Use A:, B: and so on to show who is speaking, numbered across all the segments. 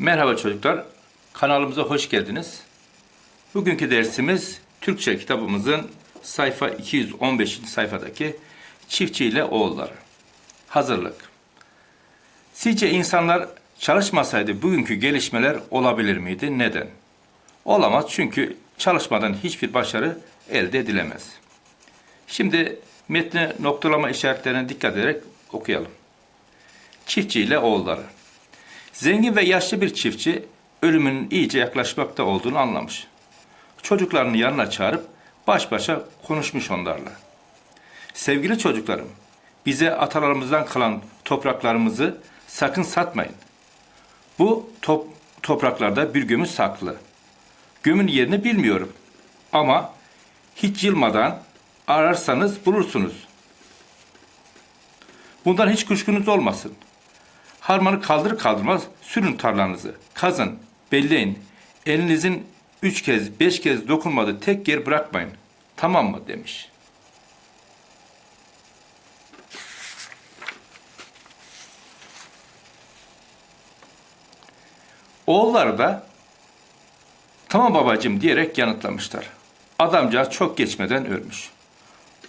A: Merhaba çocuklar, kanalımıza hoş geldiniz. Bugünkü dersimiz Türkçe kitabımızın sayfa 215. sayfadaki Çiftçi ile Oğulları. Hazırlık. Sizce insanlar çalışmasaydı bugünkü gelişmeler olabilir miydi? Neden? Olamaz çünkü çalışmadan hiçbir başarı elde edilemez. Şimdi metni noktalama işaretlerine dikkat ederek okuyalım. Çiftçi ile Oğulları. Zengin ve yaşlı bir çiftçi ölümünün iyice yaklaşmakta olduğunu anlamış. Çocuklarını yanına çağırıp baş başa konuşmuş onlarla. Sevgili çocuklarım, bize atalarımızdan kalan topraklarımızı sakın satmayın. Bu top, topraklarda bir gömü saklı. Gömün yerini bilmiyorum. Ama hiç yılmadan ararsanız bulursunuz. Bundan hiç kuşkunuz olmasın. Harmanı kaldır kaldırmaz sürün tarlanızı. Kazın, belleyin. Elinizin üç kez, beş kez dokunmadığı tek yer bırakmayın. Tamam mı demiş. Oğulları da tamam babacığım diyerek yanıtlamışlar. Adamcağız çok geçmeden ölmüş.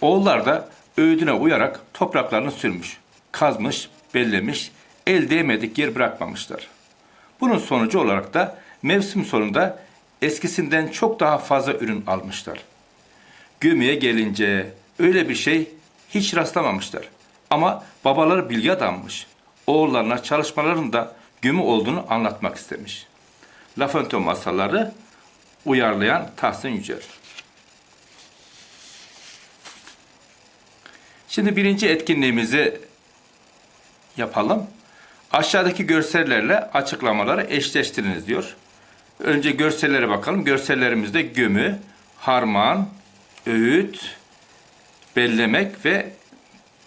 A: Oğullar da öğüdüne uyarak topraklarını sürmüş, kazmış, bellemiş, el değmedik yer bırakmamışlar. Bunun sonucu olarak da mevsim sonunda eskisinden çok daha fazla ürün almışlar. Gömüye gelince öyle bir şey hiç rastlamamışlar. Ama babaları bilgi adammış. Oğullarına çalışmaların da gömü olduğunu anlatmak istemiş. La masalları uyarlayan Tahsin Yücel. Şimdi birinci etkinliğimizi yapalım. Aşağıdaki görsellerle açıklamaları eşleştiriniz diyor. Önce görsellere bakalım. Görsellerimizde gömü, harman, öğüt, bellemek ve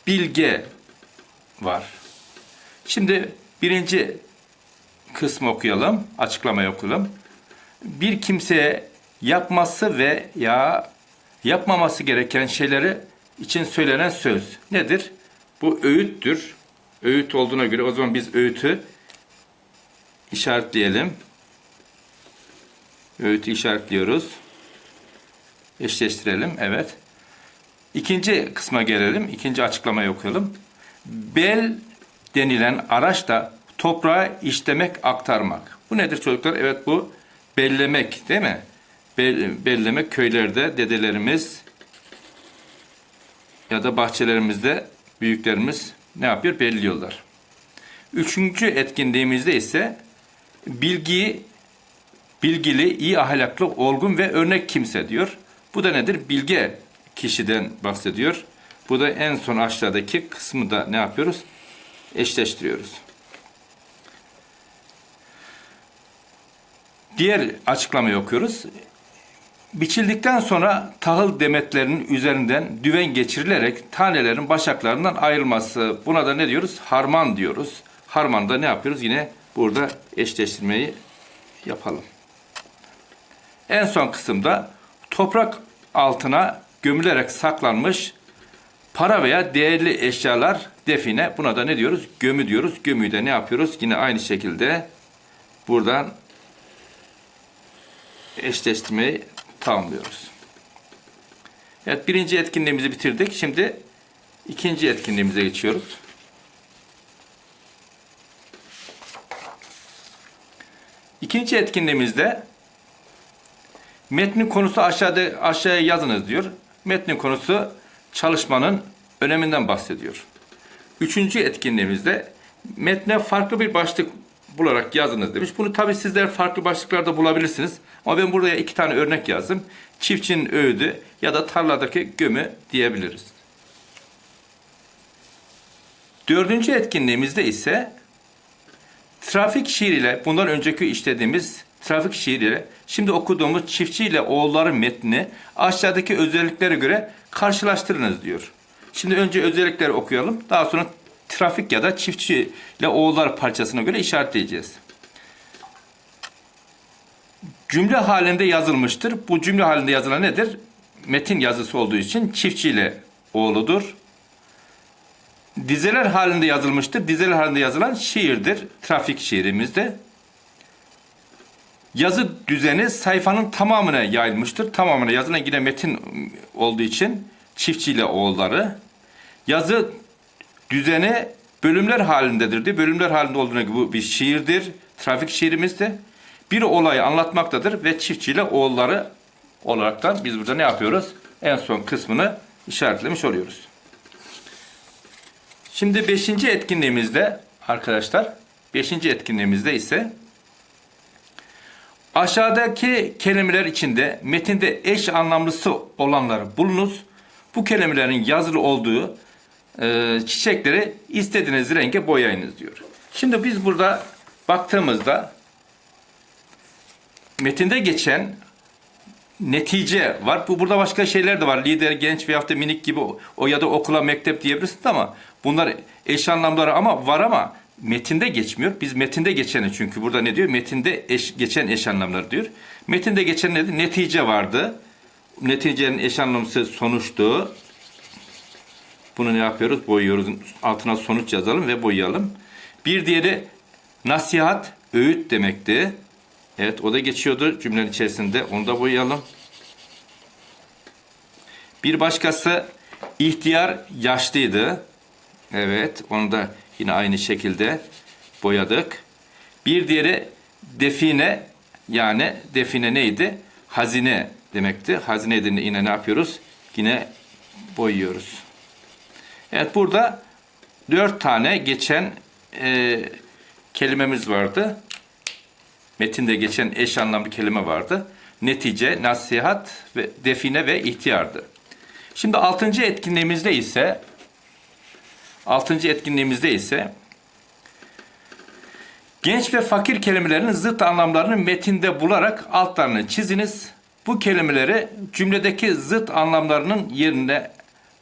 A: bilge var. Şimdi birinci kısmı okuyalım, açıklamayı okuyalım. Bir kimseye yapması ve ya yapmaması gereken şeyleri için söylenen söz nedir? Bu öğüttür. Öğüt olduğuna göre o zaman biz öğütü işaretleyelim. Öğütü işaretliyoruz. Eşleştirelim. Evet. İkinci kısma gelelim. İkinci açıklamayı okuyalım. Bel denilen araç da toprağa işlemek, aktarmak. Bu nedir çocuklar? Evet bu bellemek değil mi? Bel, bellemek köylerde dedelerimiz ya da bahçelerimizde büyüklerimiz ne yapıyor? Belliyorlar. Üçüncü etkinliğimizde ise bilgi, bilgili, iyi ahlaklı, olgun ve örnek kimse diyor. Bu da nedir? Bilge kişiden bahsediyor. Bu da en son aşağıdaki kısmı da ne yapıyoruz? Eşleştiriyoruz. Diğer açıklamayı okuyoruz. Biçildikten sonra tahıl demetlerinin üzerinden düven geçirilerek tanelerin başaklarından ayrılması. Buna da ne diyoruz? Harman diyoruz. Harmanda ne yapıyoruz? Yine burada eşleştirmeyi yapalım. En son kısımda toprak altına gömülerek saklanmış para veya değerli eşyalar define. Buna da ne diyoruz? Gömü diyoruz. Gömüyü de ne yapıyoruz? Yine aynı şekilde buradan eşleştirmeyi tamamlıyoruz. Evet birinci etkinliğimizi bitirdik. Şimdi ikinci etkinliğimize geçiyoruz. İkinci etkinliğimizde metnin konusu aşağıda aşağıya yazınız diyor. Metnin konusu çalışmanın öneminden bahsediyor. Üçüncü etkinliğimizde metne farklı bir başlık bularak yazınız demiş. Bunu tabi sizler farklı başlıklarda bulabilirsiniz. Ama ben buraya iki tane örnek yazdım. Çiftçinin öğüdü ya da tarladaki gömü diyebiliriz. Dördüncü etkinliğimizde ise trafik şiiriyle bundan önceki işlediğimiz trafik şiiriyle şimdi okuduğumuz çiftçi ile oğulları metni aşağıdaki özelliklere göre karşılaştırınız diyor. Şimdi önce özellikleri okuyalım. Daha sonra trafik ya da çiftçi ile oğullar parçasına göre işaretleyeceğiz. Cümle halinde yazılmıştır. Bu cümle halinde yazılan nedir? Metin yazısı olduğu için çiftçi ile oğludur. Dizeler halinde yazılmıştır. Dizeler halinde yazılan şiirdir. Trafik şiirimizde. Yazı düzeni sayfanın tamamına yayılmıştır. Tamamına yazına yine metin olduğu için çiftçiyle oğulları. Yazı düzeni bölümler halindedir diye. Bölümler halinde olduğuna göre bu bir şiirdir. Trafik şiirimizdir. Bir olayı anlatmaktadır ve çiftçiyle oğulları olaraktan biz burada ne yapıyoruz? En son kısmını işaretlemiş oluyoruz. Şimdi beşinci etkinliğimizde arkadaşlar, beşinci etkinliğimizde ise aşağıdaki kelimeler içinde metinde eş anlamlısı olanları bulunuz. Bu kelimelerin yazılı olduğu e, çiçekleri istediğiniz renge boyayınız diyor. Şimdi biz burada baktığımızda metinde geçen netice var. Bu burada başka şeyler de var. Lider, genç veyahut da minik gibi o, ya da okula, mektep diyebilirsin ama bunlar eş anlamları ama var ama metinde geçmiyor. Biz metinde geçeni çünkü burada ne diyor? Metinde eş, geçen eş anlamları diyor. Metinde geçen nedir? Netice vardı. Neticenin eş anlamlısı sonuçtu. Bunu ne yapıyoruz? Boyuyoruz. Altına sonuç yazalım ve boyayalım. Bir diğeri nasihat, öğüt demekti. Evet o da geçiyordu cümlenin içerisinde. Onu da boyayalım. Bir başkası ihtiyar yaşlıydı. Evet onu da yine aynı şekilde boyadık. Bir diğeri define yani define neydi? Hazine demekti. Hazine yine ne yapıyoruz? Yine boyuyoruz. Evet burada dört tane geçen e, kelimemiz vardı. Metinde geçen eş anlamlı kelime vardı. Netice, nasihat ve define ve ihtiyardı. Şimdi altıncı etkinliğimizde ise altıncı etkinliğimizde ise genç ve fakir kelimelerin zıt anlamlarını metinde bularak altlarını çiziniz. Bu kelimeleri cümledeki zıt anlamlarının yerine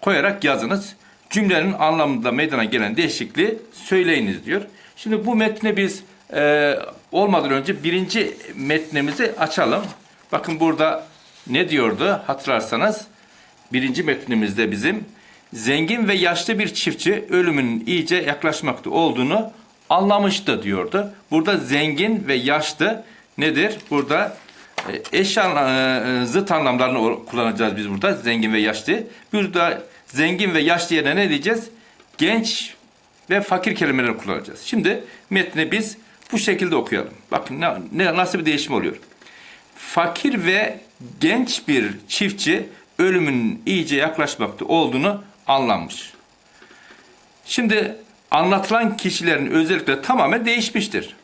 A: koyarak yazınız. Cümlenin anlamında meydana gelen değişikliği söyleyiniz diyor. Şimdi bu metni biz e, olmadan önce birinci metnimizi açalım. Bakın burada ne diyordu hatırlarsanız birinci metnimizde bizim zengin ve yaşlı bir çiftçi ölümünün iyice yaklaşmakta olduğunu anlamıştı diyordu. Burada zengin ve yaşlı nedir? Burada e, eş e, zıt anlamlarını kullanacağız biz burada zengin ve yaşlı. Burada zengin ve yaşlı yerine ne diyeceğiz? Genç ve fakir kelimeleri kullanacağız. Şimdi metni biz bu şekilde okuyalım. Bakın ne, ne nasıl bir değişim oluyor. Fakir ve genç bir çiftçi ölümün iyice yaklaşmakta olduğunu anlamış. Şimdi anlatılan kişilerin özellikleri tamamen değişmiştir.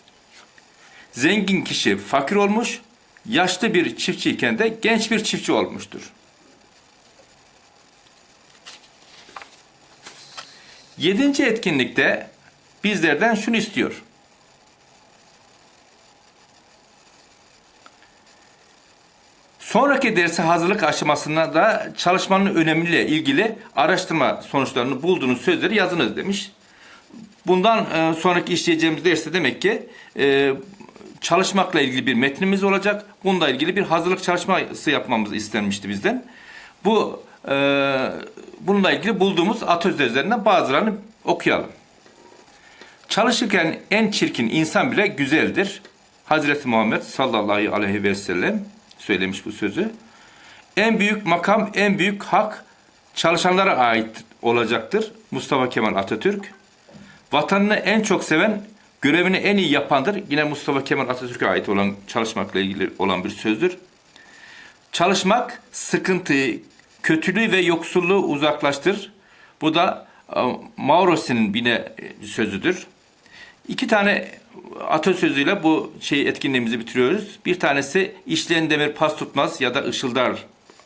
A: Zengin kişi fakir olmuş, yaşlı bir çiftçiyken de genç bir çiftçi olmuştur. Yedinci etkinlikte bizlerden şunu istiyor. Sonraki derse hazırlık aşamasında da çalışmanın önemiyle ilgili araştırma sonuçlarını bulduğunuz sözleri yazınız demiş. Bundan e, sonraki işleyeceğimiz derste demek ki e, çalışmakla ilgili bir metnimiz olacak. Bununla ilgili bir hazırlık çalışması yapmamız istenmişti bizden. Bu e, bununla ilgili bulduğumuz atasözlerinden bazılarını okuyalım. Çalışırken en çirkin insan bile güzeldir. Hazreti Muhammed sallallahu aleyhi ve sellem söylemiş bu sözü. En büyük makam, en büyük hak çalışanlara ait olacaktır. Mustafa Kemal Atatürk. Vatanını en çok seven, görevini en iyi yapandır. Yine Mustafa Kemal Atatürk'e ait olan çalışmakla ilgili olan bir sözdür. Çalışmak sıkıntıyı, kötülüğü ve yoksulluğu uzaklaştırır. Bu da e, Mauros'un yine sözüdür. İki tane atasözüyle bu şey etkinliğimizi bitiriyoruz. Bir tanesi işleyen demir pas tutmaz ya da ışıldar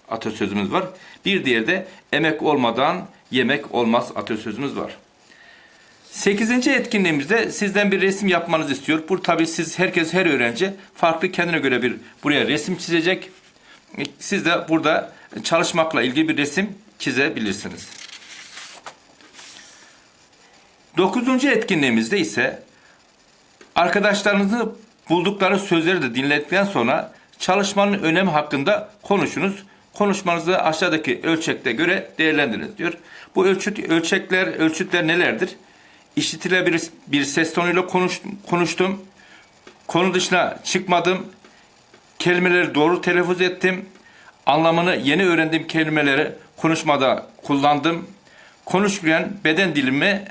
A: atasözümüz var. Bir diğeri de emek olmadan yemek olmaz atasözümüz var. Sekizinci etkinliğimizde sizden bir resim yapmanızı istiyor. Bu tabii siz herkes her öğrenci farklı kendine göre bir buraya resim çizecek. Siz de burada çalışmakla ilgili bir resim çizebilirsiniz. Dokuzuncu etkinliğimizde ise arkadaşlarınızı buldukları sözleri de dinledikten sonra çalışmanın önemi hakkında konuşunuz. Konuşmanızı aşağıdaki ölçekte göre değerlendiriniz diyor. Bu ölçüt, ölçekler, ölçütler nelerdir? İşitilebilir bir ses tonuyla konuş, konuştum. Konu dışına çıkmadım. Kelimeleri doğru telaffuz ettim. Anlamını yeni öğrendiğim kelimeleri konuşmada kullandım. Konuşurken beden dilimi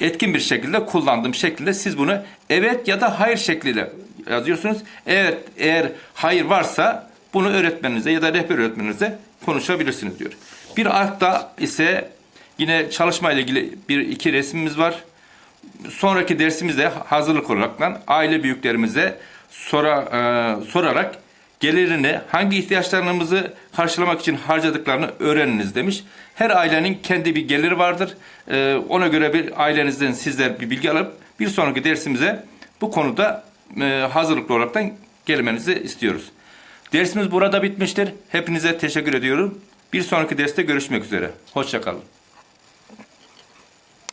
A: etkin bir şekilde kullandığım şekilde siz bunu evet ya da hayır şekliyle yazıyorsunuz. Evet eğer hayır varsa bunu öğretmeninize ya da rehber öğretmeninize konuşabilirsiniz diyor. Bir altta ise yine çalışma ile ilgili bir iki resmimiz var. Sonraki dersimizde hazırlık olarak aile büyüklerimize sora, e, sorarak gelirini, hangi ihtiyaçlarımızı karşılamak için harcadıklarını öğreniniz demiş. Her ailenin kendi bir geliri vardır. E, ona göre bir ailenizden sizler bir bilgi alıp bir sonraki dersimize bu konuda e, hazırlıklı olaraktan gelmenizi istiyoruz. Dersimiz burada bitmiştir. Hepinize teşekkür ediyorum. Bir sonraki derste görüşmek üzere. Hoşçakalın.